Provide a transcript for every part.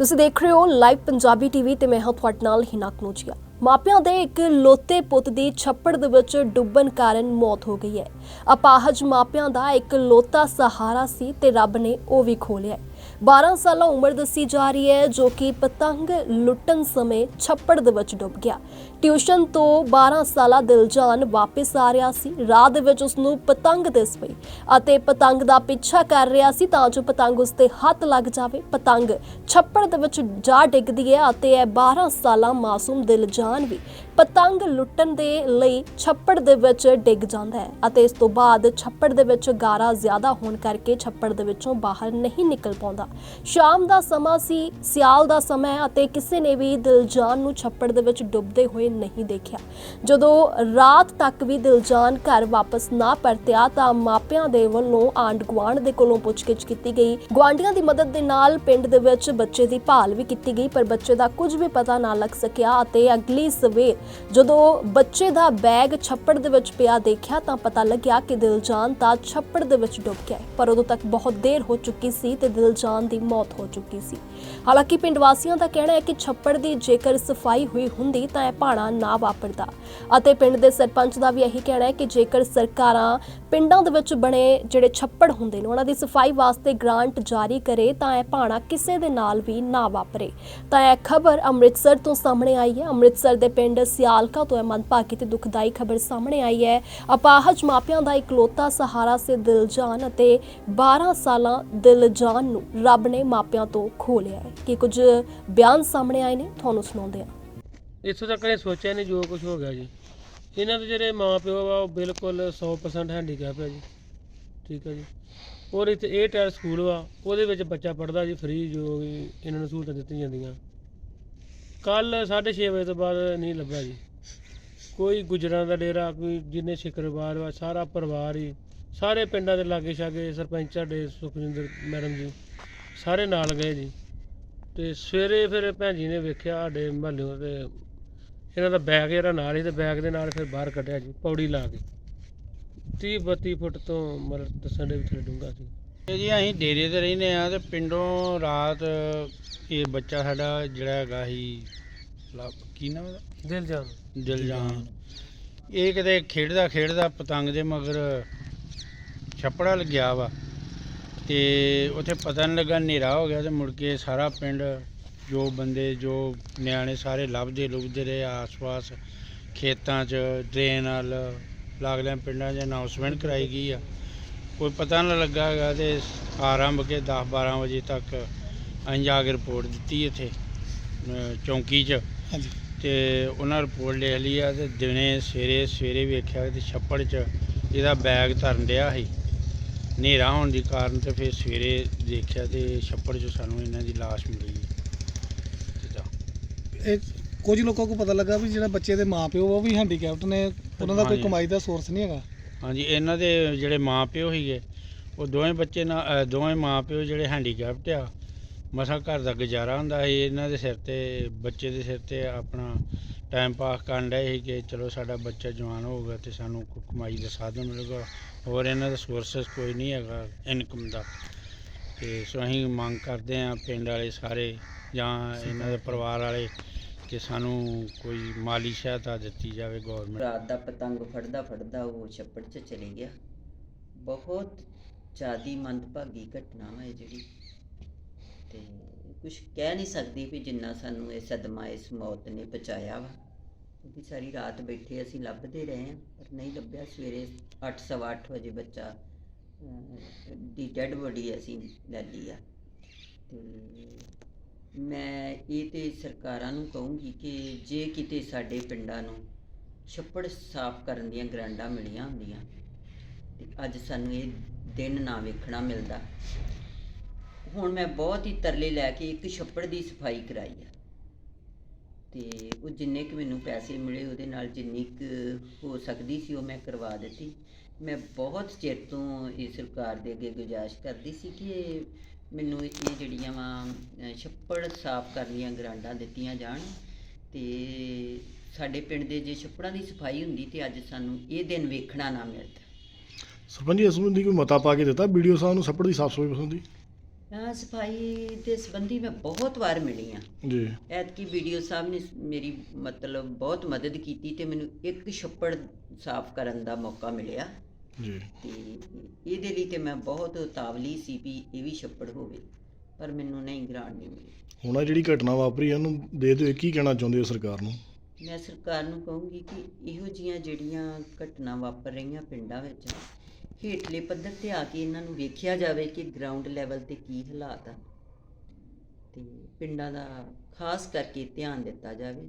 ਤੁਸੀਂ ਦੇਖ ਰਹੇ ਹੋ ਲਾਈਵ ਪੰਜਾਬੀ ਟੀਵੀ ਤੇ ਮੈਂ ਹਾਂ ਤੁਹਾਡੇ ਨਾਲ ਹਿਨਾ ਕਨੂਜੀਆ ਮਾਪਿਆਂ ਦੇ ਇੱਕ ਲੋਤੇ ਪੁੱਤ ਦੀ ਛੱਪੜ ਦੇ ਵਿੱਚ ਡੁੱਬਣ ਕਾਰਨ ਮੌਤ ਹੋ ਗਈ ਹੈ। ਅਪਾਹਜ ਮਾਪਿਆਂ ਦਾ ਇੱਕ ਲੋਤਾ ਸਹਾਰਾ ਸੀ ਤੇ ਰੱਬ ਨੇ ਉਹ ਵੀ ਖੋਲਿਆ ਹੈ। 12 ਸਾਲਾ ਉਮਰ ਦੱਸੀ ਜਾ ਰਹੀ ਹੈ ਜੋ ਕਿ ਪਤੰਗ ਲੁੱਟਣ ਸਮੇਂ ਛੱਪੜ ਦੇ ਵਿੱਚ ਡੁੱਬ ਗਿਆ। ਟਿਊਸ਼ਨ ਤੋਂ 12 ਸਾਲਾ ਦਿਲਜਾਨ ਵਾਪਸ ਆ ਰਿਹਾ ਸੀ। ਰਾਹ ਦੇ ਵਿੱਚ ਉਸ ਨੂੰ ਪਤੰਗ ਦਿਸ ਪਈ ਅਤੇ ਪਤੰਗ ਦਾ ਪਿੱਛਾ ਕਰ ਰਿਹਾ ਸੀ ਤਾਂ ਜੋ ਪਤੰਗ ਉਸ ਦੇ ਹੱਥ ਲੱਗ ਜਾਵੇ। ਪਤੰਗ ਛੱਪੜ ਦੇ ਵਿੱਚ ਜਾ ਡਿੱਗਦੀ ਹੈ ਅਤੇ ਇਹ 12 ਸਾਲਾ ਮਾਸੂਮ ਦਿਲਜਾਨ ਵੀ ਪਤੰਗ ਲੁੱਟਣ ਦੇ ਲਈ ਛੱਪੜ ਦੇ ਵਿੱਚ ਡਿੱਗ ਜਾਂਦਾ ਹੈ ਅਤੇ ਇਸ ਤੋਂ ਬਾਅਦ ਛੱਪੜ ਦੇ ਵਿੱਚ ਗਾਰਾ ਜ਼ਿਆਦਾ ਹੋਣ ਕਰਕੇ ਛੱਪੜ ਦੇ ਵਿੱਚੋਂ ਬਾਹਰ ਨਹੀਂ ਨਿਕਲ ਪਾਉਂਦਾ। ਸ਼ਾਮ ਦਾ ਸਮਾਂ ਸੀ, ਸਿਆਲ ਦਾ ਸਮਾਂ ਅਤੇ ਕਿਸੇ ਨੇ ਵੀ ਦਿਲਜਾਨ ਨੂੰ ਛੱਪੜ ਦੇ ਵਿੱਚ ਡੁੱਬਦੇ ਹੋਏ ਨਹੀਂ ਦੇਖਿਆ। ਜਦੋਂ ਰਾਤ ਤੱਕ ਵੀ ਦਿਲਜਾਨ ਘਰ ਵਾਪਸ ਨਾ ਪਰਤਿਆ ਤਾਂ ਮਾਪਿਆਂ ਦੇ ਵੱਲੋਂ ਆਂਢ ਗੁਆਂਢ ਦੇ ਕੋਲੋਂ ਪੁੱਛਗਿੱਛ ਕੀਤੀ ਗਈ। ਗੁਆਂਢੀਆਂ ਦੀ ਮਦਦ ਦੇ ਨਾਲ ਪਿੰਡ ਦੇ ਵਿੱਚ ਬੱਚੇ ਦੀ ਭਾਲ ਵੀ ਕੀਤੀ ਗਈ, ਪਰ ਬੱਚੇ ਦਾ ਕੁਝ ਵੀ ਪਤਾ ਨਾ ਲੱਗ ਸਕਿਆ ਅਤੇ ਅਗਲੀ ਸਵੇਰ ਜਦੋਂ ਬੱਚੇ ਦਾ ਬੈਗ ਛੱਪੜ ਦੇ ਵਿੱਚ ਪਿਆ ਦੇਖਿਆ ਤਾਂ ਪਤਾ ਲੱਗਿਆ ਕਿ ਦਿਲਜਾਨ ਤਾਂ ਛੱਪੜ ਦੇ ਵਿੱਚ ਡੁੱਬ ਗਿਆ ਪਰ ਉਦੋਂ ਤੱਕ ਬਹੁਤ ਦੇਰ ਹੋ ਚੁੱਕੀ ਸੀ ਤੇ ਦਿਲਜਾਨ ਦੀ ਮੌਤ ਹੋ ਚੁੱਕੀ ਸੀ। ਹਾਲਾਂਕਿ ਪਿੰਡ ਵਾਸੀਆਂ ਦਾ ਕਹਿਣਾ ਹੈ ਕਿ ਛੱਪੜ ਦੀ ਜੇਕਰ ਸਫ਼ਾਈ ਹੋਈ ਹੁੰਦੀ ਤਾਂ ਇਹ ਭਾਣਾ ਨਾ ਵਾਪਰਦਾ। ਅਤੇ ਪਿੰਡ ਦੇ ਸਰਪੰਚ ਦਾ ਵੀ ਇਹੀ ਕਹਿਣਾ ਹੈ ਕਿ ਜੇਕਰ ਸਰਕਾਰਾਂ ਪਿੰਡਾਂ ਦੇ ਵਿੱਚ ਬਣੇ ਜਿਹੜੇ ਛੱਪੜ ਹੁੰਦੇ ਨੇ, ਉਹਨਾਂ ਦੀ ਸਫ਼ਾਈ ਵਾਸਤੇ ਗ੍ਰਾਂਟ ਜਾਰੀ ਕਰੇ, ਤਾਂ ਇਹ ਭਾਣਾ ਕਿਸੇ ਦੇ ਨਾਲ ਵੀ ਨਾ ਵਾਪਰੇ। ਤਾਂ ਇਹ ਖਬਰ ਅੰਮ੍ਰਿਤਸਰ ਤੋਂ ਸਾਹਮਣੇ ਆਈ ਹੈ। ਅੰਮ੍ਰਿਤਸਰ ਦੇ ਪਿੰਡ ਸਿਆਲਕਾ ਤੋਂ ਇਹ ਮੰਦਭਾਗੀ ਤੇ ਦੁਖਦਾਈ ਖਬਰ ਸਾਹਮਣੇ ਆਈ ਹੈ। ਅਪਾਹਜ ਮਾਪਿਆਂ ਦਾ ਇਕਲੌਤਾ ਸਹਾਰਾ ਸੇ ਦਿਲਜਾਨ ਅਤੇ 12 ਸਾਲਾਂ ਦਿਲਜਾਨ ਨੂੰ ਰੱਬ ਨੇ ਮਾਪਿਆਂ ਤੋਂ ਖੋਲਿਆ ਹੈ। ਕਿ ਕੁਝ ਬਿਆਨ ਸਾਹਮਣੇ ਆਏ ਨੇ, ਤੁਹਾਨੂੰ ਸੁਣਾਉਂਦੇ ਹਾਂ। ਇੱਥੋਂ ਤੱਕ ਇਹ ਸੋਚਿਆ ਨਹੀਂ ਜੋ ਕੁਝ ਹੋ ਗਿਆ ਜੀ। ਇਹਨਾਂ ਦੇ ਜਿਹੜੇ ਮਾਂ ਪਿਓ ਵਾ ਉਹ ਬਿਲਕੁਲ 100% ਹੈਂਡੀਕੈਪ ਹੈ ਜੀ। ਠੀਕ ਹੈ ਜੀ। ਔਰ ਇੱਥੇ ਇਹ ਟਾਇਰ ਸਕੂਲ ਵਾ, ਉਹਦੇ ਵਿੱਚ ਬੱਚਾ ਪੜਦਾ ਜੀ ਫ੍ਰੀ ਜੋ ਵੀ ਇਹਨਾਂ ਨੂੰ ਸਹੂਲਤਾਂ ਦਿੱਤੀਆਂ ਜਾਂਦੀਆਂ। ਕੱਲ 6:30 ਵਜੇ ਤੋਂ ਬਾਅਦ ਨਹੀਂ ਲੱਭਿਆ ਜੀ। ਕੋਈ ਗੁਜਰਾਂ ਦਾ ਡੇਰਾ, ਕੋਈ ਜਿੰਨੇ ਸ਼ੁੱਕਰਵਾਰ ਵਾ, ਸਾਰਾ ਪਰਿਵਾਰ ਹੀ, ਸਾਰੇ ਪਿੰਡਾਂ ਦੇ ਲਾਗੇ ਛਾਗੇ ਸਰਪੰਚ ਸਾਡੇ, ਸੁਖਜਿੰਦਰ ਮੈਡਮ ਜੀ, ਸਾਰੇ ਨਾਲ ਗਏ ਜੀ। ਤੇ ਸਵੇਰੇ ਫਿਰ ਭੈਣ ਜੀ ਨੇ ਵੇਖਿਆ ਸਾਡੇ ਮਹੱਲਿਓਂ ਤੇ ਇਹਨਾਂ ਦਾ ਬੈਗ ਜਿਹੜਾ ਨਾਲ ਹੀ ਤੇ ਬੈਗ ਦੇ ਨਾਲ ਫਿਰ ਬਾਹਰ ਕੱਢਿਆ ਜੀ ਪੌੜੀ ਲਾ ਕੇ। 30 32 ਫੁੱਟ ਤੋਂ ਮਤਲਬ ਦੱਸਣ ਦੇ ਵਿੱਚ ਡੂੰਘਾ ਸੀ। ਇਹ ਜੀ ਅਸੀਂ ਡੇਰੇ ਤੇ ਰਹਿੰਦੇ ਆ ਤੇ ਪਿੰਡੋਂ ਰਾਤ ਇਹ ਬੱਚਾ ਸਾਡਾ ਜਿਹੜਾ ਹੈਗਾ ਸੀ ਕੀ ਨਾਮ ਉਹਦਾ ਦਿਲ ਜਾਨ ਦਿਲਜਾਨ। ਇਹ ਕਿਤੇ ਖੇਡਦਾ ਖੇਡਦਾ ਪਤੰਗ ਦੇ ਮਗਰ ਛੱਪੜਾ ਲੱਗਿਆ ਵਾ ਤੇ ਉੱਥੇ ਪਤਾ ਨਹੀਂ ਲੱਗਾ ਹਨੇਰਾ ਹੋ ਗਿਆ ਤੇ ਮੁੜ ਕੇ ਸਾਰਾ ਪਿੰਡ ਜੋ ਬੰਦੇ ਜੋ ਨਿਆਣੇ ਸਾਰੇ ਲੱਭਦੇ ਲੁਭਦੇ ਰਹੇ ਆਸ-ਪਾਸ ਖੇਤਾਂ 'ਚ ਡਰੇਨ ਨਾਲ ਲਾਗਲੇ ਪਿੰਡਾਂ 'ਚ ਅਨਾਉਂਸਮੈਂਟ ਕਰਾਈ ਗਈ ਆ। ਕੋਈ ਪਤਾ ਨਹੀਂ ਲੱਗਾ ਤੇ ਆਰੰਭ ਕੇ 10 12 ਵਜੇ ਤੱਕ ਅਸੀਂ ਜਾ ਕੇ ਰਿਪੋਰਟ ਦਿੱਤੀ ਇੱਥੇ ਚੌਂਕੀ 'ਚ। ਹਾਂਜੀ। ਤੇ ਉਹਨਾਂ ਰਿਪੋਰਟ ਲਿਖ ਲਈ ਆ ਤੇ ਦਿਨੇ ਸਵੇਰੇ ਸਵੇਰੇ ਵੇਖਿਆ ਤੇ ਛੱਪੜ 'ਚ ਇਹਦਾ ਬੈਗ ਧਰਨ ਡਿਆ ਸੀ। ਹਨੇਰਾ ਹੋਣ ਦੀ ਕਾਰਨ ਤੇ ਫਿਰ ਸਵੇਰੇ ਦੇਖਿਆ ਤੇ ਛੱਪੜ 'ਚ ਸਾਨੂੰ ਇਹਨਾਂ ਦੀ ਲਾਸ਼ ਮਿਲੀ। ਇਹ ਕੁਝ ਲੋਕਾਂ ਨੂੰ ਪਤਾ ਲੱਗਾ ਵੀ ਜਿਹੜਾ ਬੱਚੇ ਦੇ ਮਾਪਿਓ ਉਹ ਵੀ ਹੈਂਡੀਕੈਪਟ ਨੇ ਉਹਨਾਂ ਦਾ ਕੋਈ ਹਾਂਜੀ। ਕਮਾਈ ਦਾ ਸੋਰਸ ਨਹੀਂ ਹੈਗਾ ਹਾਂਜੀ ਇਹਨਾਂ ਦੇ ਜਿਹੜੇ ਮਾਪਿਓ ਸੀਗੇ ਉਹ ਦੋਵੇਂ ਬੱਚੇ ਨਾਲ ਦੋਵੇਂ ਮਾਪਿਓ ਜਿਹੜੇ ਹੈਂਡੀਕੈਪਟ ਆ ਮਸਾਂ ਘਰ ਦਾ ਗੁਜ਼ਾਰਾ ਹੁੰਦਾ ਸੀ ਇਹਨਾਂ ਦੇ ਸਿਰ ਤੇ ਬੱਚੇ ਦੇ ਸਿਰ ਤੇ ਆਪਣਾ ਟਾਈਮ ਪਾਸ ਕਰਨ ਡਏ ਸੀ ਕਿ ਚਲੋ ਸਾਡਾ ਬੱਚਾ ਜਵਾਨ ਹੋਊਗਾ ਤੇ ਸਾਨੂੰ ਕੋਈ ਕਮਾਈ ਦਾ ਸਾਧਨ ਮਿਲੇਗਾ ਹੋਰ ਇਹਨਾਂ ਦਾ ਸੋਰਸਸ ਕੋਈ ਨਹੀਂ ਹੈਗਾ ਇਨਕਮ ਦਾ ਤੇ ਸੋ ਅਸੀਂ ਮੰਗ ਕਰਦੇ ਹਾਂ ਪਿੰਡ ਵਾਲੇ ਸਾਰੇ ਜਾਂ ਇਹਨਾਂ ਦੇ ਪਰਿਵਾਰ ਵਾਲੇ ਕਿ ਸਾਨੂੰ ਕੋਈ ਮਾਲੀ ਸਹਾਇਤਾ ਦਿੱਤੀ ਜਾਵੇ ਗਵਰਨਮੈਂਟ ਰਾਤ ਦਾ ਪਤੰਗ ਫੜਦਾ ਫੜਦਾ ਉਹ ਛੱਪੜ 'ਚ ਚਲੇ ਗਿਆ। ਬਹੁਤ ਜ਼ਿਆਦੀ ਮੰਦਭਾਗੀ ਘਟਨਾ ਵਾ ਇਹ ਜਿਹੜੀ। ਤੇ ਕੁਝ ਕਹਿ ਨਹੀਂ ਸਕਦੀ ਵੀ ਜਿੰਨਾ ਸਾਨੂੰ ਇਹ ਸਦਮਾ, ਇਸ ਮੌਤ ਨੇ ਪਹੁੰਚਾਇਆ ਵਾ। ਕਿਉਂਕਿ ਸਾਰੀ ਰਾਤ ਬੈਠੇ ਅਸੀਂ ਲੱਭਦੇ ਰਹੇ ਹਾਂ, ਪਰ ਨਹੀਂ ਲੱਭਿਆ। ਸਵੇਰੇ 8:30 ਵਜੇ ਬੱਚਾ ਦੀ ਡੈੱਡ ਬੋਡੀ ਅਸੀਂ ਲੈ ਲਈ ਆ। ਤੇ ਮੈਂ ਇਹ ਤੇ ਸਰਕਾਰਾਂ ਨੂੰ ਕਹੂੰਗੀ ਕਿ ਜੇ ਕਿਤੇ ਸਾਡੇ ਪਿੰਡਾਂ ਨੂੰ ਛੱਪੜ ਸਾਫ਼ ਕਰਨ ਦੀਆਂ ਗਰਾਂਡਾਂ ਮਿਲੀਆਂ ਹੁੰਦੀਆਂ, ਤੇ ਅੱਜ ਸਾਨੂੰ ਇਹ ਦਿਨ ਨਾ ਵੇਖਣਾ ਮਿਲਦਾ। ਹੁਣ ਮੈਂ ਬਹੁਤ ਹੀ ਤਰਲੇ ਲੈ ਕੇ ਇੱਕ ਛੱਪੜ ਦੀ ਸਫ਼ਾਈ ਕਰਾਈ ਆ। ਤੇ ਉਹ ਜਿੰਨੇ ਕੁ ਮੈਨੂੰ ਪੈਸੇ ਮਿਲੇ, ਉਹਦੇ ਨਾਲ ਜਿੰਨੀ ਕੁ ਹੋ ਸਕਦੀ ਸੀ, ਉਹ ਮੈਂ ਕਰਵਾ ਦਿੱਤੀ। ਮੈਂ ਬਹੁਤ ਚਿਰ ਤੋਂ ਇਹ ਸਰਕਾਰ ਦੇ ਅੱਗੇ ਗੁਜ਼ਾਰਿਸ਼ ਕਰਦੀ ਸੀ ਕਿ ਮੈਨੂੰ ਇਹ ਜਿਹੜੀਆਂ ਵਾ ਛੱਪੜ ਸਾਫ਼ ਕਰਨ ਦੀਆਂ ਗਰਾਂਟਾਂ ਦਿੱਤੀਆਂ ਜਾਣ ਤੇ ਸਾਡੇ ਪਿੰਡ ਦੇ ਜੇ ਛੱਪੜਾਂ ਦੀ ਸਫ਼ਾਈ ਹੁੰਦੀ ਤੇ ਅੱਜ ਸਾਨੂੰ ਇਹ ਦਿਨ ਵੇਖਣਾ ਨਾ ਮਿਲਦਾ। ਸਰਪੰਚ ਜੀ ਇਸ ਸੰਬੰਧੀ ਕੋਈ ਮਤਾ ਪਾ ਕੇ ਦਿੱਤਾ? ਵੀਡੀਓ ਸਾਹਿਬ ਨੂੰ ਛੱਪੜ ਦੀ ਸਾਫ਼ ਸਫ਼ਾਈ ਹਾਂ ਸਫ਼ਾਈ ਦੇ ਸੰਬੰਧੀ ਮੈਂ ਬਹੁਤ ਵਾਰ ਮਿਲੀ ਆ। ਜੀ। ਐਤਕੀ ਵੀਡੀਓ ਸਾਹਿਬ ਨੇ ਮੇਰੀ ਮਤਲਬ ਬਹੁਤ ਮਦਦ ਕੀਤੀ ਤੇ ਮੈਨੂੰ ਇੱਕ ਛੱਪੜ ਸਾਫ਼ ਕਰਨ ਦਾ ਮੌਕਾ ਮਿਲਿਆ। ਜੀ। ਤੇ ਇਹਦੇ ਲਈ ਤੇ ਮੈਂ ਬਹੁਤ ਉਤਾਵਲੀ ਸੀ ਵੀ ਇਹ ਵੀ ਛੱਪੜ ਹੋਵੇ ਪਰ ਮੈਨੂੰ ਨਹੀਂ ਗ੍ਰਾਂਟ ਨਹੀਂ ਮਿਲੀ। ਹੁਣ ਆ ਜਿਹੜੀ ਘਟਨਾ ਵਾਪਰੀ ਆ, ਉਹਨੂੰ ਦੇ ਦਿਓ ਕੀ ਕਹਿਣਾ ਚਾਹੁੰਦੇ ਹੋ ਸਰਕਾਰ ਨੂੰ? ਮੈਂ ਸਰਕਾਰ ਨੂੰ ਕਹੂੰਗੀ ਕਿ ਇਹੋ ਜੀਆਂ ਜਿਹੜੀਆਂ ਘਟਨਾ ਵਾਪਰ ਰਹੀਆਂ ਪਿੰਡਾਂ ਵਿੱਚ ਹੇਠਲੇ ਪੱਧਰ ਤੇ ਆ ਕੇ ਇਹਨਾਂ ਨੂੰ ਵੇਖਿਆ ਜਾਵੇ ਕਿ ਗਰਾਊਂਡ ਲੈਵਲ ਤੇ ਕੀ ਹਾਲਾਤ ਆ। ਤੇ ਪਿੰਡਾਂ ਦਾ ਖਾਸ ਕਰਕੇ ਧਿਆਨ ਦਿੱਤਾ ਜਾਵੇ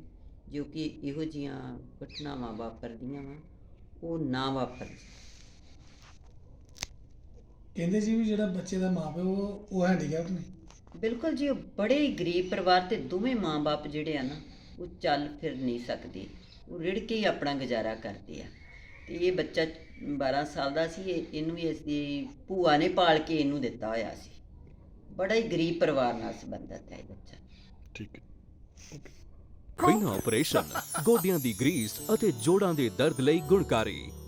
ਜੋ ਕਿ ਇਹੋ ਜੀਆਂ ਘਟਨਾਵਾਂ ਵਾਪਰਦੀਆਂ ਵਾ ਉਹ ਨਾ ਵਾਪਰਨ ਕਹਿੰਦੇ ਜੀ ਵੀ ਜਿਹੜਾ ਬੱਚੇ ਦਾ ਮਾਪਿਓ ਉਹ ਹੈਂਡੀਕੈਪਟ ਨੇ। ਬਿਲਕੁਲ ਜੀ ਉਹ ਬੜੇ ਹੀ ਗਰੀਬ ਪਰਿਵਾਰ ਤੇ ਦੋਵੇਂ ਮਾਂ-ਬਾਪ ਜਿਹੜੇ ਆ ਨਾ ਉਹ ਚੱਲ ਫਿਰ ਨਹੀਂ ਸਕਦੇ। ਉਹ ਰਿੜ ਕੇ ਹੀ ਆਪਣਾ ਗੁਜ਼ਾਰਾ ਕਰਦੇ ਆ। ਤੇ ਇਹ ਬੱਚਾ 12 ਸਾਲ ਦਾ ਸੀ ਇਹ- ਇਹਨੂੰ ਵੀ ਇਸ ਦੀ ਭੂਆ ਨੇ ਪਾਲ ਕੇ ਇਹਨੂੰ ਦਿੱਤਾ ਹੋਇਆ ਸੀ। ਬੜਾ ਹੀ ਗਰੀਬ ਪਰਿਵਾਰ ਨਾਲ ਸੰਬੰਧਿਤ ਹੈ ਇਹ ਬੱਚਾ। ਠੀਕ ਹੈ। ਬਿਨਾਂ ਆਪਰੇਸ਼ਨ ਗੋਡਿਆਂ ਦੀ ਗਰੀਸ ਅਤੇ ਜੋੜਾਂ ਦੇ ਦਰਦ ਲਈ ਗੁਣਕਾਰੀ।